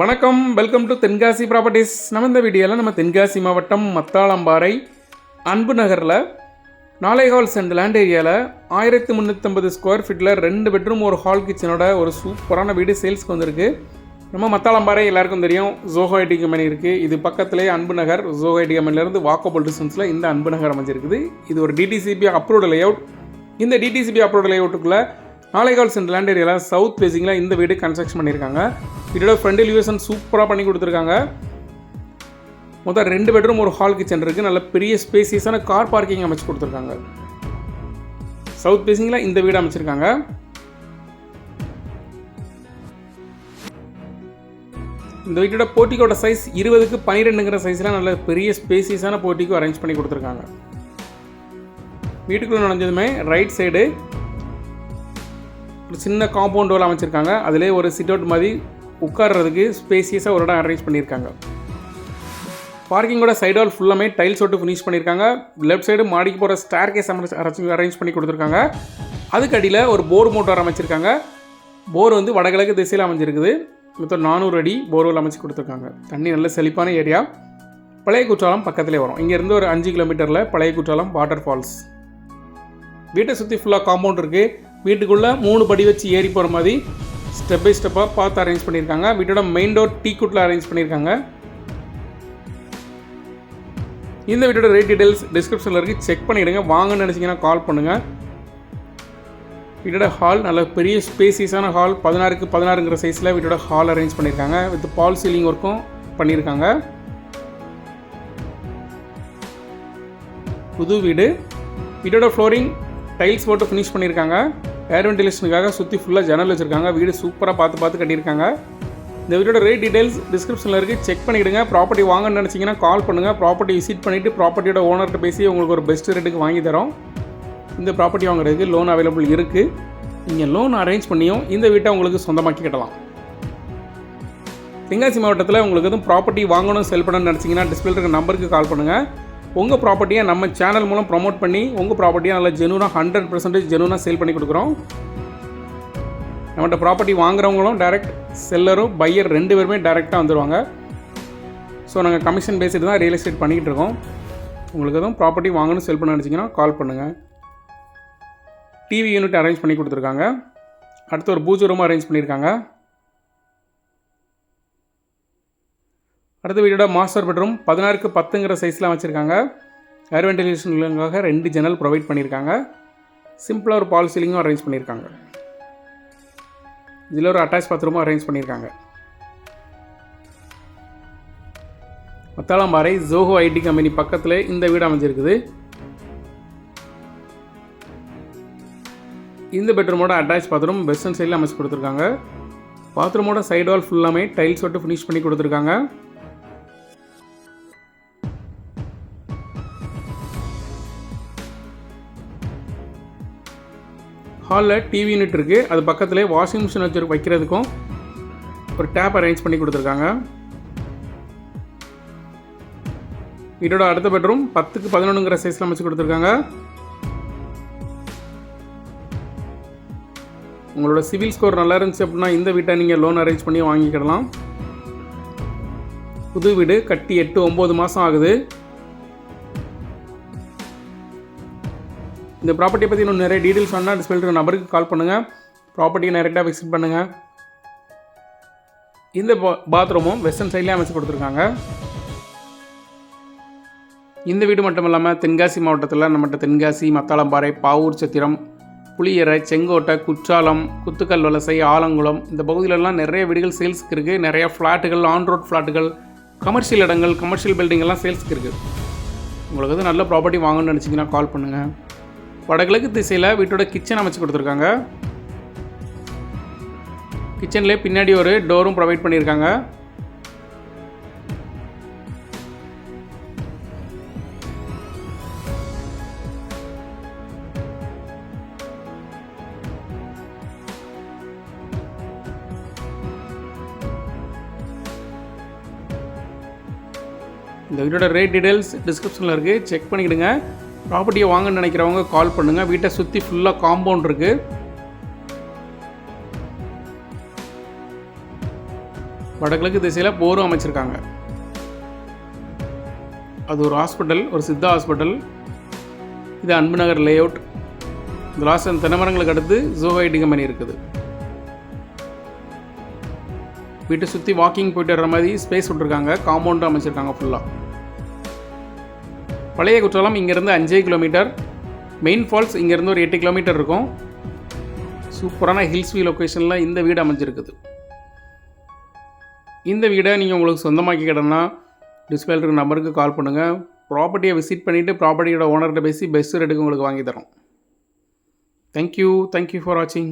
வணக்கம். Welcome to Tenkasi properties நம்ம இந்த வீடியோவில் நம்ம தென்காசி மாவட்டம் மத்தாளம்பாறை அன்பு நகரில் நாலேகால் சென்ட் லேண்ட் ஏரியாவில் ஆயிரத்தி முந்நூற்றம்பது ஸ்கொயர் ஃபீட்டில் ரெண்டு பெட்ரூம் ஒரு ஹால் கிச்சனோட ஒரு சூப்பரான வீடு சேல்ஸ்க்கு வந்திருக்கு. நம்ம மத்தாளம்பாறை எல்லாருக்கும் தெரியும். ஜோஹோ ஐடி கம்பெனி இருக்குது இது பக்கத்துலேயே அன்பு நகர். ஜோஹோ ஐடி கம்பெனிலேருந்து வாக்கபுள் டிஸ்டன்ஸில் இந்த அன்பு நகர் அமைஞ்சிருக்குது. இது ஒரு டிடிசிபி அப்ரூவ்டு லேஅவுட் இந்த டிடிசிபி அப்ரூவ்டு லேஅவுட்டுக்குள்ளே நாளைகால் சென்ட் லேண்ட் ஏரியாவில் சவுத் ஃபேசிங்கில் இந்த வீடு கன்ஸ்ட்ரக்ஷன் பண்ணியிருக்காங்க. இதோட ஃப்ரண்ட் எலிவேஷன் சூப்பராக பண்ணி கொடுத்துருக்காங்க. மொத்தம் ரெண்டு பெட்ரூம் ஒரு ஹால் கிச்சன் இருக்குது நல்ல பெரிய ஸ்பேசியஸான கார் பார்க்கிங் அமைச்சு கொடுத்துருக்காங்க. சவுத் பேசிங்கில் இந்த வீடு அமைச்சிருக்காங்க. இந்த வீட்டோட போட்டிக்கோட சைஸ் இருபதுக்கு பன்னிரெண்டுங்கிற சைஸ்லாம் நல்ல பெரிய ஸ்பேசியஸான போட்டிக்கு அரேஞ்ச் பண்ணி கொடுத்துருக்காங்க. வீட்டுக்குள்ளே நுழைஞ்சதுமே ரைட் சைடு ஒரு சின்ன காம்பவுண்ட் வால் அமைச்சிருக்காங்க. அதிலே ஒரு சிட் அவுட் மாதிரி உட்கார்றதுக்கு ஸ்பேசியஸாக ஒரு இடம் அரேஞ்ச் பண்ணியிருக்காங்க. பார்க்கிங்கோட சைடு வால் ஃபுல்லாமே டைல்ஸ் ஒட்டு ஃபினிஷ் பண்ணியிருக்காங்க. லெஃப்ட் சைடு மாடிக்கு போகிற ஸ்டார் கேஸ் அரேஞ்ச் அரேஞ்ச் பண்ணி கொடுத்துருக்காங்க. அதுக்கு அடியில் ஒரு போர் மோட்டார் அமைச்சிருக்காங்க. போர் வந்து வடகிழக்கு திசையில் அமைஞ்சிருக்குது. மொத்தம் நானூறு அடி போர்வெல் அமைச்சு கொடுத்துருக்காங்க. தண்ணி நல்ல செழிப்பான ஏரியா பழைய குற்றாலம் பக்கத்துலேயே வரும். இங்கேருந்து ஒரு அஞ்சு கிலோமீட்டரில் பழைய குற்றாலம் வாட்டர் ஃபால்ஸ் வீட்டை சுற்றி ஃபுல்லாக காம்பவுண்ட் இருக்குது வீட்டுக்குள்ளே மூணு படி வச்சு ஏறி போகிற மாதிரி ஸ்டெப் பை ஸ்டெப்பாக பார்த்து அரேஞ்ச் பண்ணியிருக்காங்க. வீட்டோட மெயின் டோர் டீ குட்டில் அரேஞ்ச் பண்ணியிருக்காங்க. இந்த வீட்டோட ரேட் டீடைல்ஸ் டிஸ்கிரிப்ஷனில் இருக்குது செக் பண்ணிவிடுங்க வாங்கன்னு நினச்சிங்கன்னா கால் பண்ணுங்கள் வீட்டோட ஹால் நல்ல பெரிய ஸ்பேசியஸான ஹால் பதினாறுக்கு பதினாறுங்கிற சைஸில் வீட்டோட ஹால் அரேஞ்ச் பண்ணியிருக்காங்க. வித் பால் சீலிங் ஒர்க்கும் பண்ணியிருக்காங்க. புது வீடு. வீட்டோட ஃப்ளோரிங் டைல்ஸ் போட்டு ஃபினிஷ் பண்ணியிருக்காங்க. ஏர் வெண்டிலேஷனுக்காக சுற்றி ஃபுல்லாக ஜன்னல் வச்சுருக்காங்க. வீடு சூப்பராக பார்த்து பார்த்து கட்டியிருக்காங்க. இந்த வீடோட ரேட் டீடைல்ஸ் டிஸ்கிரிப்ஷனில் இருக்குது செக் பண்ணிவிடுங்க ப்ராப்பர்ட்டி வாங்கன்னு நினச்சிங்கன்னா கால் பண்ணுங்கள் ப்ராப்பர்ட்டி விசிட் பண்ணிவிட்டு ப்ராப்பர்ட்டியோட ஓனர்கிட்ட பேசி உங்களுக்கு ஒரு பெஸ்ட் ரேட்டுக்கு வாங்கி தரோம். இந்த ப்ராப்பர்ட்டி வாங்குறதுக்கு லோன் அவைலபிள் இருக்குது நீங்கள் லோன் அரேஞ்ச் பண்ணியும் இந்த வீட்டை உங்களுக்கு சொந்தமாக்கி கட்டலாம். தென்காசி மாவட்டத்தில் உங்களுக்கு எதுவும் ப்ராப்பர்ட்டி வாங்கணும் செல் பண்ணணும்னு நினச்சிங்கன்னா டிஸ்பிளே இருக்க நம்பருக்கு கால் பண்ணுங்கள் உங்கள் ப்ராப்பர்ட்டியை நம்ம சேனல் மூலம் ப்ரொமோட் பண்ணி உங்கள் ப்ராப்பர்ட்டியை நல்லா ஜெனூனாக ஹண்ட்ரட் பர்சன்டேஜ் ஜெனூனாக சேல் பண்ணி கொடுக்குறோம். நம்மகிட்ட ப்ராப்பர்ட்டி வாங்குறவங்களும் டைரக்ட் செல்லரும் பையர் ரெண்டு பேருமே டைரெக்டாக வந்துடுவாங்க ஸோ நாங்கள் கமிஷன் பேசிட்டு தான் ரியல் எஸ்டேட் பண்ணிக்கிட்டு இருக்கோம். உங்களுக்கு எதுவும் ப்ராப்பர்ட்டி வாங்கணும் செல் பண்ண நினச்சிங்கன்னா கால் பண்ணுங்கள் டிவி யூனிட் அரேஞ்ச் பண்ணி கொடுத்துருக்காங்க. அடுத்து ஒரு பூஜை ரூம் அரேஞ்ச் பண்ணியிருக்காங்க அடுத்த வீடோட மாஸ்டர் பெட்ரூம் பதினாறுக்கு பத்துங்கிற சைஸில் வச்சுருக்காங்க ஏர் வென்டிலேஷனுக்காக ரெண்டு ஜன்னல் ப்ரொவைட் பண்ணியிருக்காங்க சிம்பிளாக ஒரு பால் சீலிங்கும் அரேஞ்ச் பண்ணியிருக்காங்க இதில் ஒரு அட்டாச் பாத்ரூமும் அரேஞ்ச் பண்ணியிருக்காங்க மத்தாளம்பாறை ஜோஹோ ஐடி கம்பெனி பக்கத்தில் இந்த வீடு அமைஞ்சிருக்குது. இந்த பெட்ரூமோட அட்டாச் பாத்ரூம் வெஸ்டர்ன் சைடில் அமைச்சு கொடுத்துருக்காங்க. பாத்ரூமோட சைடு வால் ஃபுல்லாமே டைல்ஸ் விட்டு ஃபினிஷ் பண்ணி கொடுத்துருக்காங்க. ஹாலில் டிவி யூனிட் இருக்குது அது பக்கத்துலேயே வாஷிங் மிஷின் வச்சு வைக்கிறதுக்கும் ஒரு டேப் அரேஞ்ச் பண்ணி கொடுத்துருக்காங்க. வீட்டோட அடுத்த பெட்ரூம் பத்துக்கு பதினொன்றுங்கிற சைஸில் அமைச்சு கொடுத்துருக்காங்க. உங்களோட சிவில் ஸ்கோர் நல்லா இருந்துச்சு அப்படின்னா இந்த வீட்டை நீங்கள் லோன் அரேஞ்ச் பண்ணி வாங்கிக்கிடலாம். புது வீடு கட்டி எட்டு ஒம்பது மாதம் ஆகுது. இந்த ப்ராப்பர்ட்டியை பற்றி இன்னும் நிறைய டீட்டெயில்ஸ் வேணால் டிஸ்பிளே நபருக்கு நம்பருக்கு கால் பண்ணுங்கள் ப்ராப்பர்ட்டியை டைரெக்டாக விசிட் பண்ணுங்கள் இந்த பாத்ரூமும் வெஸ்டர்ன் சைட்லேயே அமைச்சு கொடுத்துருக்காங்க. இந்த வீடு மட்டும் இல்லாமல் தென்காசி மாவட்டத்தில் நம்மகிட்ட தென்காசி மத்தாளம்பாறை பாவூர் சத்திரம் புளியரை செங்கோட்டை குற்றாலம் குத்துக்கல் வலசை ஆலங்குளம் இந்த பகுதியிலலாம் நிறைய வீடுகள் சேல்ஸுக்கு இருக்குது நிறைய ஃப்ளாட்டுகள் ஆன் ரோட் ஃப்ளாட்டுகள் கமர்ஷியல் இடங்கள் கமர்ஷியல் பில்டிங் எல்லாம் சேல்ஸுக்கு இருக்குது உங்களுக்கு வந்து நல்ல ப்ராப்பர்ட்டி வாங்கணும்னு நினச்சிங்கன்னா கால் பண்ணுங்கள் வடகிழக்கு திசையில் வீட்டோட கிச்சன் அமைச்சு கொடுத்துருக்காங்க. கிச்சன்லேயே பின்னாடி ஒரு டோரும் ப்ரொவைட் பண்ணியிருக்காங்க. இந்த வீட்டோட ரேட் டீடைல்ஸ் டிஸ்கிரிப்ஷனில் இருக்குது செக் பண்ணிக்கிடுங்க. ப்ராப்பர்ட்டியை வாங்கன்னு நினைக்கிறவங்க கால் பண்ணுங்கள் வீட்டை சுற்றி ஃபுல்லாக காம்பவுண்ட் இருக்குது வடகிழக்கு திசையில் போரும் அமைச்சிருக்காங்க. அது ஒரு ஹாஸ்பிட்டல் ஒரு சித்தா ஹாஸ்பிட்டல் இது அன்பு நகர் லே அவுட் இந்த லாஸ்ட் தென்னமரங்களுக்கு அடுத்து ஜூவைட்டிங் கம்பெனி இருக்குது. வீட்டை சுற்றி வாக்கிங் போயிட்டு வர்ற மாதிரி ஸ்பேஸ் விட்ருக்காங்க காம்பவுண்டும் அமைச்சிருக்காங்க ஃபுல்லாக பழைய குற்றாலம் இங்கேருந்து அஞ்சே கிலோமீட்டர் மெயின் ஃபால்ஸ் இங்கேருந்து ஒரு எட்டு கிலோமீட்டர் இருக்கும். சூப்பரான ஹில்ஸ் வியூ லொக்கேஷனில் இந்த வீடு அமைஞ்சிருக்குது. இந்த வீடை நீங்கள் உங்களுக்கு சொந்தமாக்கி கிடனா டிஸ்பிளே இருக்கிற நம்பருக்கு கால் பண்ணுங்கள் ப்ராப்பர்ட்டியை விசிட் பண்ணிவிட்டு ப்ராப்பர்ட்டியோட ஓனர்கிட்ட பேசி பெஸ்ட் ரேட்டுக்கு உங்களுக்கு வாங்கி தரோம். தேங்க்யூ தேங்க்யூ ஃபார் வாட்சிங்